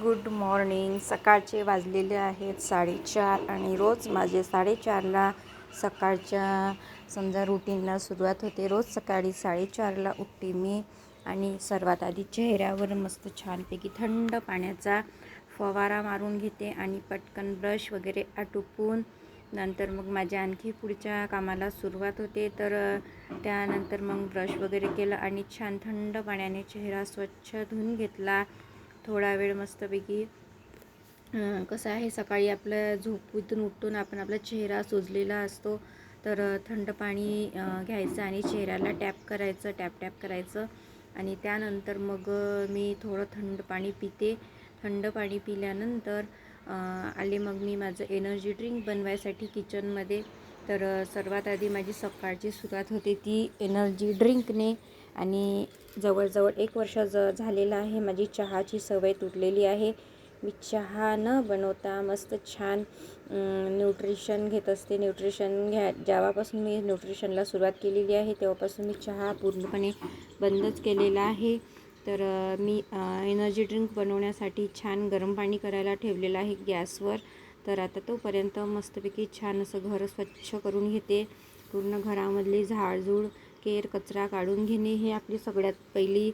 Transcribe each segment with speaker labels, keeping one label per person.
Speaker 1: Good morning. सकाळचे वाजलेले आहेत साडेचार आणि रोज माझे साडेचारला सकाळच्या समजा रुटीनला सुरुवात होते. रोज सकाळी साडेचारला उठते मी आणि सर्वात आधी चेहऱ्यावर मस्त छानपैकी थंड पाण्याचा फवारा मारून घेते आणि पटकन ब्रश वगैरे आटोपून नंतर मग माझ्या आणखी पुढच्या कामाला सुरुवात होते. तर त्यानंतर मग ब्रश वगैरे केलं आणि छान थंड पाण्याने चेहरा स्वच्छ धुवून घेतला. थोडा वेळ मस्तपैकी कसं आहे सकाळी आपलं झोपूतून उठून आपण आपला चेहरा सुजलेला असतो. तर थंड पाणी घ्यायचं आणि चेहऱ्याला टॅप करायचं टॅप टॅप करायचं. आणि त्यानंतर मग मी थोडं थंड पाणी पिते. थंड पाणी पिल्यानंतर आले मग मी माझं एनर्जी ड्रिंक बनवायसाठी किचनमध्ये. तर सर्वात आधी माझी सकाळची सुरुवात होते ती एनर्जी ड्रिंकने. आणि जवळजवळ एक वर्ष ज झालेलं आहे. माझी चहाची सवय तुटलेली आहे. मी चहा न बनवता मस्त छान न्यूट्रिशन घेत असते. न्यूट्रिशन घ्या जेव्हापासून मी न्यूट्रिशनला सुरुवात केलेली आहे तेव्हापासून मी चहा पूर्णपणे बंदच केलेला आहे. तर मी एनर्जी ड्रिंक बनवण्यासाठी छान गरम पाणी करायला ठेवलेलं आहे गॅसवर. तर आता तोपर्यंत मस्तपैकी छान असं घर स्वच्छ करून घेते. पूर्ण घरामधली झाडझूड केर कचरा काढून घेणे हे आपली सगळ्यात पहिली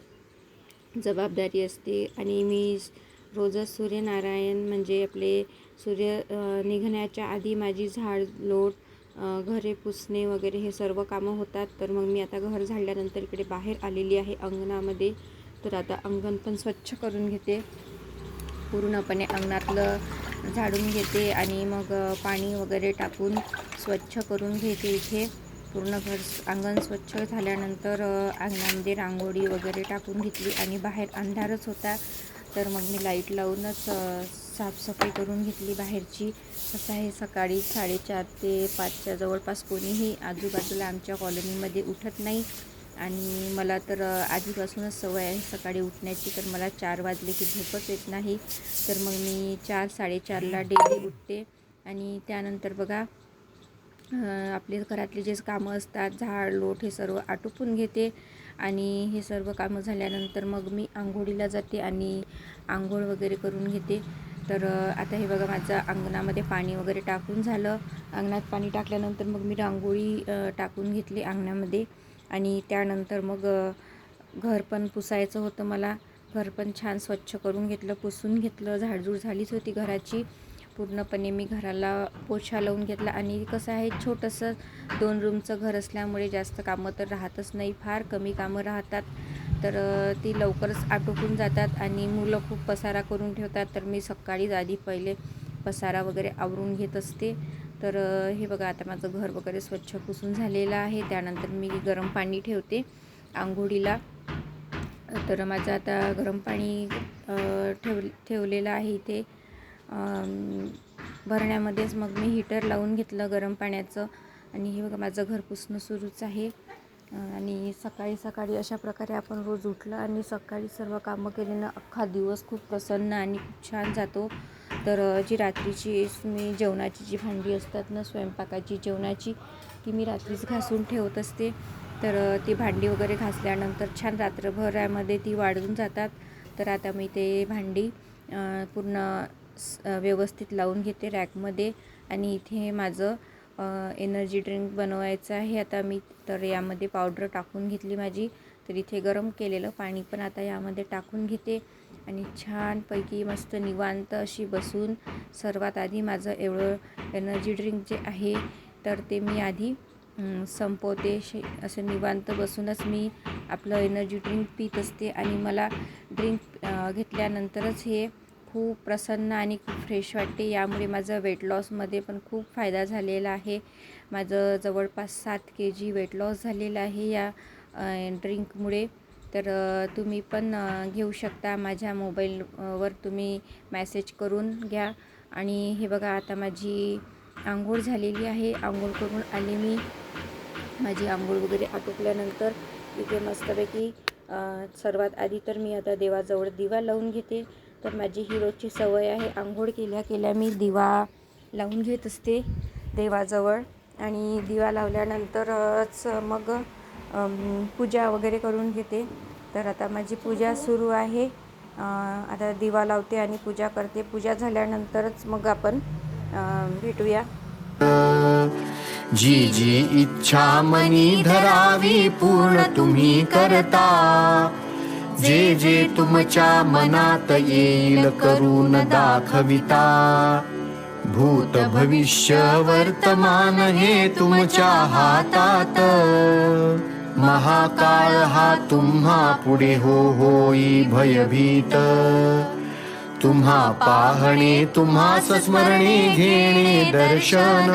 Speaker 1: जबाबदारी असते. आणि मी रोजच सूर्यनारायण म्हणजे आपले सूर्य निघण्याच्या आधी माझी झाड लोट घरे पुसणे वगैरे हे सर्व कामं होतात. तर मग मी आता घर झाडल्यानंतर इकडे बाहेर आलेली आहे अंगणामध्ये. तर आता अंगण पण स्वच्छ करून घेते. पूर्णपणे अंगणातलं झाडून घेते आणि मग पाणी वगैरे टाकून स्वच्छ करून घेते इथे. पूर्ण घर अंगण स्वच्छ झाल्यानंतर अंगणामध्ये रांगोळी वगैरे टाकून घेतली आणि बाहेर अंधारच होता. तर मग मी लाइट लावूनच साफसफाई करून घेतली बाहेरची. कसं आहे सकाळी साडेचार ते पाचच्या जवळपास कोणीही आजूबाजूला आमच्या कॉलनीमध्ये उठत नाही. आणि मला तर आधीपासूनच सवय आहे सकाळी उठण्याची तर मला चार वाजले की झोपच येत नाही. तर मग मी चार साडेचारला डेली उठते. आणि त्यानंतर बघा आपले घरातले जे कामं असतात झाड लोट हे सर्व आटोपून घेते. आणि हे सर्व कामं झाल्यानंतर मग मी आंघोळीला जाते आणि आंघोळ वगैरे करून घेते. तर आता हे बघा माझं अंगणामध्ये पाणी वगैरे टाकून झालं. अंगणात पाणी टाकल्यानंतर मग मी रांगोळी टाकून घेतली अंगणामध्ये. आणि त्यानंतर मग घर पण पुसायचं होतं मला. घर पण छान स्वच्छ करून घेतलं पुसून घेतलं. झाडझूड झालीच होती घराची. पूर्णपणे मी घराला पोछा लावून घेतला आणि कसं आहे छोटंसं दोन रूमचं घर असल्यामुळे जास्त कामं तर राहतच नाही. फार कमी कामं राहतात. तर ती लवकरच आटोपून जातात आणि मुलं खूप पसारा करून ठेवतात. तर मी सकाळीच आधी पहिले पसारा वगैरे आवरून घेत असते. तर हे बघा आता माझं घर वगैरे स्वच्छ पुसून झालेलं आहे. त्यानंतर मी गरम पाणी ठेवते आंघोळीला. तर माझं आता गरम पाणी ठेव ठेवलेलं आहे इथे. भरण्यामध्येच मग मी हीटर लावून घेतलं गरम पाण्याचं. आणि हे बघा माझं घर पुसणं सुरूच आहे. आणि सकाळी सकाळी अशा प्रकारे आपण रोज उठलं आणि सकाळी सर्व कामं केल्यानं अख्खा दिवस खूप प्रसन्न आणि खूप छान जातो. तर जी रात्रीची मी जेवणाची जी भांडी असतात ना स्वयंपाकाची जेवणाची ती मी रात्रीच घासून ठेवत असते. तर ती भांडी वगैरे घासल्यानंतर छान रात्रभरामध्ये ती वाढून जातात. तर आता मी ते भांडी पूर्ण व्यवस्थित लावून घेते रॅकमध्ये आणि इथे माझं एनर्जी ड्रिंक बनवायचं आहे. आता मी तर यामध्ये पावडर टाकून घेतली माझी. तर इथे गरम केलेलं पाणी पण आता यामध्ये टाकून घेते. आणि छानपैकी मस्त निवांत अशी बसून सर्वात आधी माझं एवढं एनर्जी ड्रिंक जे आहे तर ते मी आधी संपवते. शे असं निवांत बसूनच मी आपलं एनर्जी ड्रिंक पित असते. आणि मला ड्रिंक घेतल्यानंतरच हे खूप प्रसन्न आणि खूप फ्रेश वाटते. यामुळे माझं वेट लॉसमध्ये पण खूप फायदा झालेला आहे. माझं जवळपास सात के जी वेट लॉस झालेलं आहे या ड्रिंकमुळे तर तुम्ही पण घेऊ शकता. माझ्या मोबाईलवर तुम्ही मॅसेज करून घ्या. आणि हे बघा आता माझी आंघोळ झालेली आहे. आंघोळ करून आले मी. माझी आंघोळ वगैरे आटोपल्यानंतर इथे मस्तपैकी सर्वात आधी तर मी आता देवाजवळ दिवा लावून घेते. तर माझी ही रोजची सवय आहे. आंघोळ केल्या केल्या मी दिवा लावून घेत असते देवाजवळ. आणि दिवा लावल्यानंतरच मग पूजा वगैरे करून घेते. तर आता माझी पूजा सुरू आहे. आता दिवा लावते आणि पूजा करते. पूजा झाल्यानंतरच मग आपण भेटूया.
Speaker 2: जी जी इच्छा मनी धरावी पूर्ण तुम्ही करता. जे जे तुमच्या मनात येईल करून दाखविता. भूत भविष्य वर्तमान हे तुमच्या हातात. महाकाळ हा तुम्हा पुढे हो होई भयभीत. तुम्हा पाहणे तुम्हास स्मरणे घेणे दर्शन.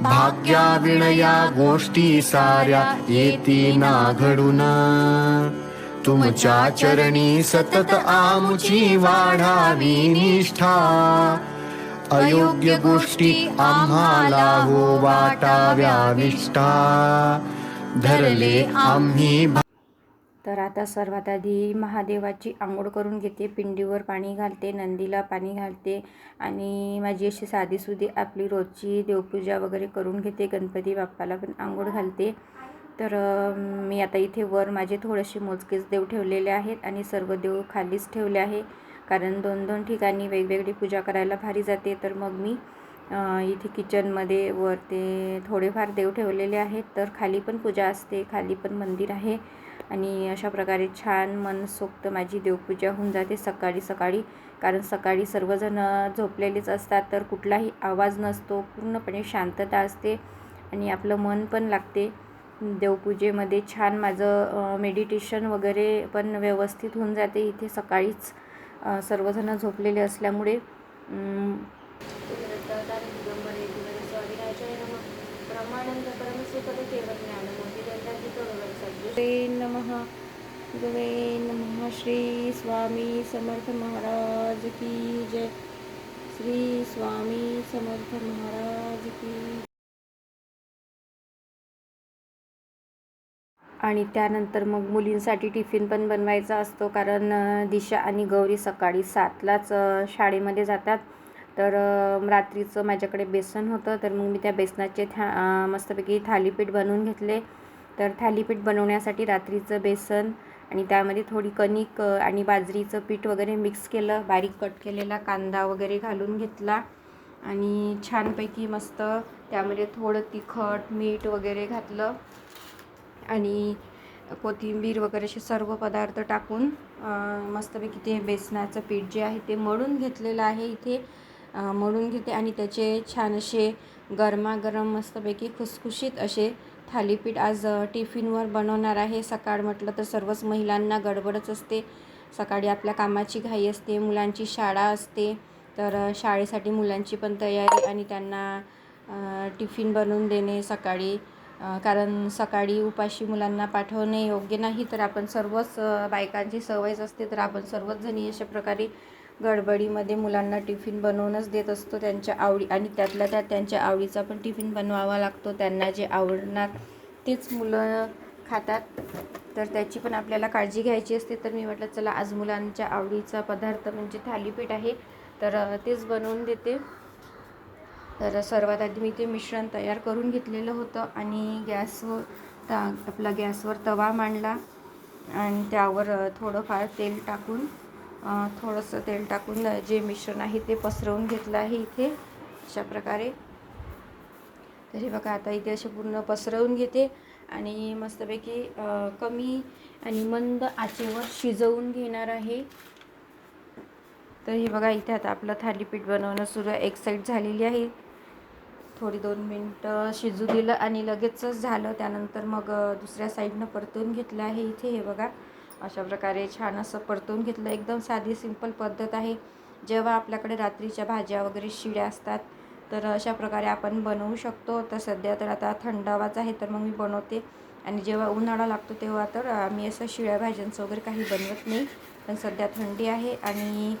Speaker 2: भाग्या विणया गोष्टी साऱ्या येती ना घडून तुमच्या चरणी सतत आमुची वाढावी निष्ठा. अयोग्य गोष्टी आम्हाला हो वाटाव्या निष्ठा. धरले आम्ही
Speaker 1: तर आता सर्वात आधी महादेवाची आंघोळ करून घेते पिंडीवर पाणी घालते नंदीला पाणी घालते आणि माझी अशी साधीसुधी आपली रोजची देवपूजा वगैरे करून घेते. गणपती बाप्पाला पण आंघोळ घालते. तर मी आता इथे वर माझे थोडेसे मोजकेच देव ठेवलेले आहेत आणि सर्व देव खालीच ठेवले आहे. कारण दोन दोन ठिकाणी वेगवेगळी पूजा करायला भारी जाते. तर मग मी इथे किचनमध्ये वर ते थोडेफार देव ठेवलेले आहेत. तर खाली पण पूजा असते खाली पण मंदिर आहे. आणि अशा प्रकारे छान मनसोक्त माझी देवपूजा होऊन जाते सकाळी सकाळी. कारण सकाळी सर्वजण झोपलेलेच असतात. तर कुठलाही आवाज नसतो. पूर्णपणे शांतता असते आणि आपलं मन पण लागते. देवपूजेमध्ये छान माझं मेडिटेशन वगैरे पण व्यवस्थित होऊन जाते. इथे सकाळीच सर्वजणं सर्वजण झोपलेले असल्यामुळे अम, नमः श्री स्वामी समर्थ महाराज की जय. श्री स्वामी समर्थ महाराज की आणि त्यानंतर मग मुलींसाठी टिफिन पण बनवायचा असतो कारण दिशा आणि गौरी सकाळी सातलाच शाळेमध्ये जातात. तर रात्रीचं माझ्याकडे बेसन होतं तर मग मी त्या बेसनाचे था मस्तपैकी थालीपीठ बनवून घेतले. तर थालीपीठ बनवण्यासाठी रात्रीचं बेसन आणि त्यामध्ये थोडी कणिक आणि बाजरीचं पीठ वगैरे मिक्स केलं बारीक कट केलेला कांदा वगैरे घालून घेतला. आणि छानपैकी मस्त त्यामध्ये थोडं तिखट मीठ वगैरे घातलं. आणि कोथिंबीर वगैरे असे सर्व पदार्थ टाकून मस्तपैकी ते बेसनाचं पीठ जे आहे ते मळून घेतलेलं आहे इथे. मळून घेते आणि त्याचे छान असे गरमागरम मस्तपैकी खुसखुशीत असे थालीपीठ आज टिफिनवर बनवणार आहे. सकाळ म्हटलं तर सर्वच महिलांना गडबडच असते. सकाळी आपल्या कामाची घाई असते मुलांची शाळा असते तर शाळेसाठी मुलांची पण तयारी आणि त्यांना टिफिन बनवून देणे. सकाळी कारण सकाळी उपाशी मुलांना पाठवणे योग्य नाही तर आपण सर्वच बायकांची सवयच असते तर आपण सर्वच जणी अशा प्रकारे गडबडीमध्ये मुलांना टिफिन बनवूनच देत असतो त्यांच्या आवडी आणि त्यातल्या त्यात त्यांच्या आवडीचा पण टिफिन बनवावा लागतो. त्यांना जे आवडणार तेच मुलं खातात. तर त्याची पण आपल्याला काळजी घ्यायची असते. तर मी म्हटलं चला आज मुलांच्या आवडीचा पदार्थ म्हणजे थालीपीठ आहे. तर तेच बनवून देते. तर सर्वात आधी मी ते मिश्रण तयार करून घेतलेलं होतं आणि गॅसवर ता आपला गॅसवर तवा मांडला आणि त्यावर थोडंफार तेल टाकून थोडंसं तेल टाकून जे मिश्रण आहे ते पसरवून घेतलं आहे इथे अशा प्रकारे. तरी बघा आता इथे असे पूर्ण पसरवून घेते आणि मस्तपैकी कमी आणि मंद आचेवर शिजवून घेणार आहे. तर हे बघा इथे आता आपलं थालीपीठ बनवणं सुरू एक साईड झालेली आहे. थोडी दोन मिनटं शिजू दिलं आणि लगेचच झालं. त्यानंतर मग दुसऱ्या साईडनं परतून घेतलं आहे इथे हे बघा. अशा प्रकारे छान असं परतून घेतलं. एकदम साधी सिंपल पद्धत आहे. जेव्हा आपल्याकडे रात्रीच्या भाज्या वगैरे शिळ्या असतात तर अशा प्रकारे आपण बनवू शकतो. तर सध्या तर आता थंडावाच आहे तर मग मी बनवते. आणि जेव्हा उन्हाळा लागतो तेव्हा तर आम्ही असं शिळ्या भाज्यांचं वगैरे काही बनवत नाही. पण सध्या थंडी आहे आणि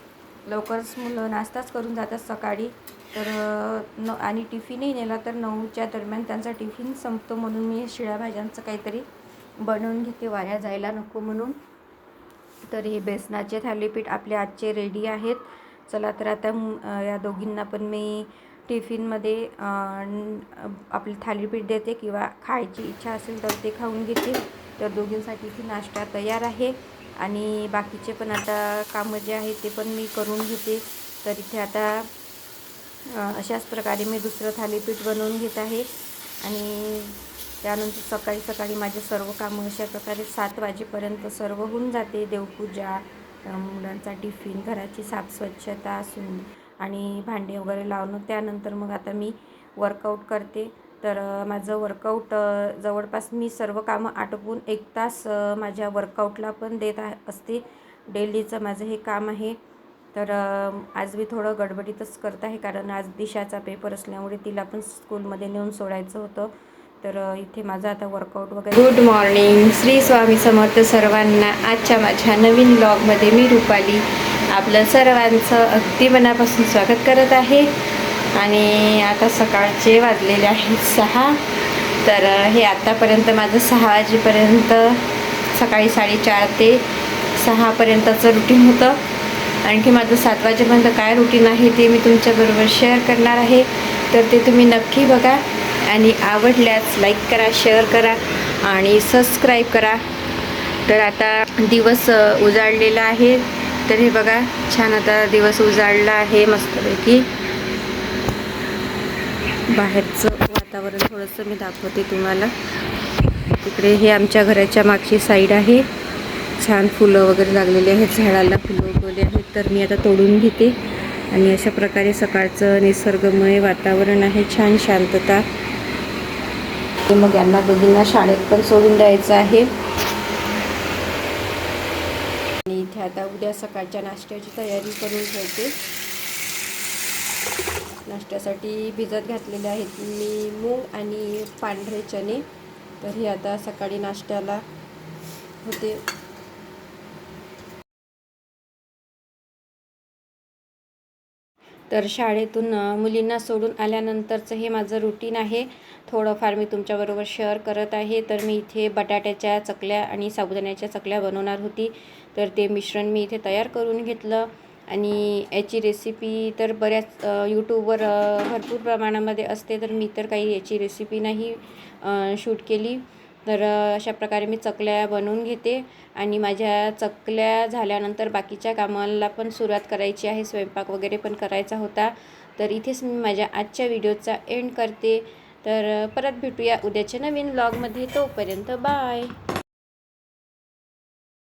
Speaker 1: लवकरच मुलं नाश्ताच करून जातात सकाळी. तर न आणि टिफिनही नेला तर नऊच्या दरम्यान त्यांचा टिफिन संपतो म्हणून मी शिळ्या भाज्यांचं काहीतरी बनवून घेते वाया जायला नको म्हणून. तर हे बेसनाचे थालीपीठ आपले आजचे रेडी आहेत. चला तर आता या दोघींना पण मी टिफिनमध्ये आपले थालीपीठ देते किंवा खायची इच्छा असेल तर ते खाऊन घेते. तर दोघींसाठी ती नाश्ता तयार आहे. आणि बाकीचे पण आता कामं जे आहेत ते पण मी करून घेते. तर इथे आता अशाच प्रकारे मी दुसरं थालीपीठ बनवून घेत आहे. आणि त्यानंतर सकाळी सकाळी माझे सर्व कामं अशा प्रकारे सात वाजेपर्यंत सर्व होऊन जाते. देवपूजा मुलांचा टिफिन घराची साफस्वच्छता असून आणि भांडे वगैरे लावणं. त्यानंतर मग आता मी वर्कआउट करते. तर माझं वर्कआउट जवळपास मी सर्व कामं आटोपून एक तास माझ्या वर्कआउटला पण देत आहे असते. डेलीचं माझं हे काम आहे. तर आज मी थोडं गडबडीतच करत आहे कारण आज दिशाचा पेपर असल्यामुळे तिला पण स्कूलमध्ये नेऊन सोडायचं होतं. तर इथे माझं आता वर्कआउट वगैरे गुड मॉर्निंग श्री स्वामी समर्थ सर्वांना आजच्या माझ्या नवीन ब्लॉगमध्ये मी रुपाली आपलं सर्वांचं अगदी मनापासून स्वागत करत आहे. आणि आता सकाळचे वाजलेले आहेत सहा. तर हे आत्तापर्यंत माझं सहा वाजेपर्यंत सकाळी साडेचार ते सहापर्यंतचं रुटीन होतं. आणखी माझं सात वाजेपर्यंत काय रुटीन आहे ते मी तुमच्याबरोबर शेअर करणार आहे. तर ते तुम्ही नक्की बघा आणि आवडल्यास लाईक करा शेअर करा आणि सबस्क्राईब करा. तर आता दिवस उजाडलेला आहे. तर हे बघा छान आता दिवस उजाडला आहे मस्तपैकी. बाहेरचं वातावरण थोडंसं मी दाखवते तुम्हाला. तिकडे हे आमच्या घराच्या मागची साईड आहे. छान फुलं वगैरे लागलेली आहेत झाडाला फुलं उगवले आहेत. तर मी आता तोडून घेते. आणि अशा प्रकारे सकाळचं निसर्गमय वातावरण आहे छान शांतता. ते मग यांना दोघींना शाळेत पण सोडून द्यायचं आहे. आणि इथे आता उद्या सकाळच्या नाश्त्याची तयारी करून ठेवते. नाश्त्यासाठी भिजत घातलेले आहेत मी मूग आणि पांढरे चणे. तर हे आता सकाळी नाश्त्याला होते. तर शाळेतून मुलींना सोडून आल्यानंतरचं हे माझं रुटीन आहे. थोडंफार मी तुमच्याबरोबर शेअर करत आहे. तर मी इथे बटाट्याच्या चकल्या आणि साबुदाण्याच्या चकल्या बनवणार होती. तर ते मिश्रण मी इथे तयार करून घेतलं. आणि याची रेसिपी तर बऱ्याच यूट्यूबवर भरपूर प्रमाणामध्ये असते तर मी तर काही याची रेसिपी नाही शूट केली. तर अशा प्रकारे मी चकल्या बनवून घेते आणि माझ्या चकल्या झाल्यानंतर बाकीच्या कामाला पण सुरुवात करायची आहे. स्वयंपाक वगैरे पण करायचा होता. तर इथेच मी माझ्या आजच्या व्हिडिओचा एंड करते. तर परत भेटूया उद्याच्या नवीन ब्लॉगमध्ये तोपर्यंत बाय!